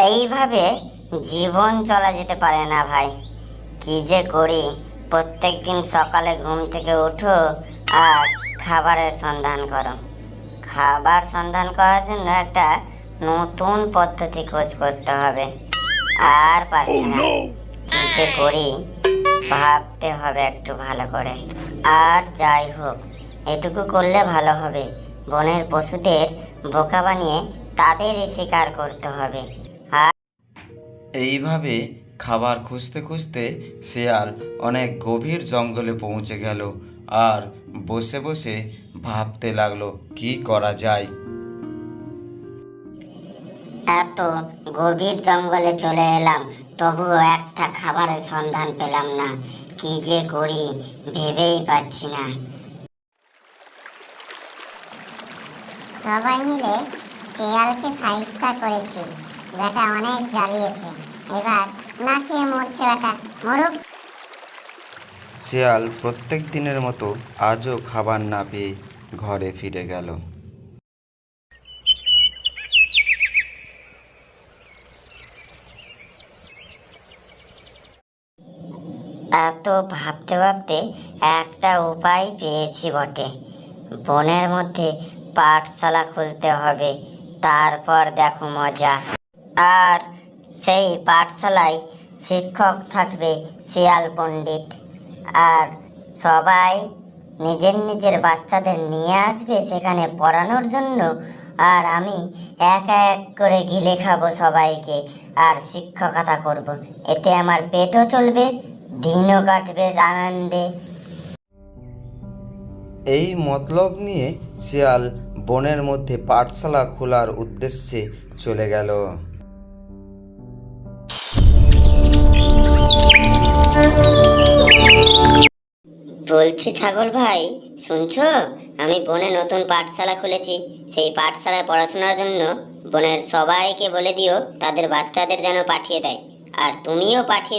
এইভাবে জীবন চলা যেতে পারে না ভাই। কি যে করি প্রত্যেক দিন সকালে ঘুম থেকে উঠো আর খাবারের সন্ধান করো। খাবার সন্ধান করার জন্য একটা নতুন পদ্ধতি খোঁজ করতে হবে। আর পারছি না। কি যে করি ভাবতে হবে একটু ভালো করে। আর যাই হোক এটুকু করলে ভালো হবে। বনের পশুদের বোকা বানিয়ে তাদেরই শিকার করতে হবে। এইভাবে খাবার খুঁজতে খুঁজতে শেয়াল অনেক গভীর জঙ্গলে পৌঁছে গেল আর বসে বসে ভাবতে লাগল কি করা যায়? এত গভীর জঙ্গলে চলে এলাম তবুও একটা খাবারের সন্ধান পেলাম না। কি যে করি ভেবেই পাচ্ছি না। সবাই মিলে শিয়ালকে সাহিস্তা করেছি। বেটা অনেক জ্বালিয়েছে। এবার না খেয়ে মরছে বেটা মরুক। শেয়াল প্রত্যেক দিনের মতো আজও খাবার না পেয়ে ঘরে ফিরে গেল। এত ভাবতে ভাবতে একটা উপায় পেয়েছি বটে। বনের মধ্যে পাঠশালা খুলতে হবে। তারপর দেখো মজা। আর সেই পাঠশালায় শিক্ষক থাকবে শিয়াল পণ্ডিত। আর সবাই নিজের নিজের বাচ্চাদের নিয়ে আসবে সেখানে পড়ানোর জন্য। আর আমি একা এক করে গিলে খাব সবাইকে আর শিক্ষকতা করব। এতে আমার পেটও চলবে, দিনও কাটবে আনন্দে। এই মতলব নিয়ে শিয়াল বনের মধ্যে পাঠশালা খোলার উদ্দেশ্যে চলে গেল। বলছি ছাগল ভাই, শুনছো? আমি বনে নতুন পাঠশালা খুলেছি। সেই পাঠশালায় পড়াশোনার জন্য বনের সবাইকে বলে দিও, তাদের বাচ্চাদের যেন পাঠিয়ে দেয়। আর তুমিও পাঠিয়ে দিও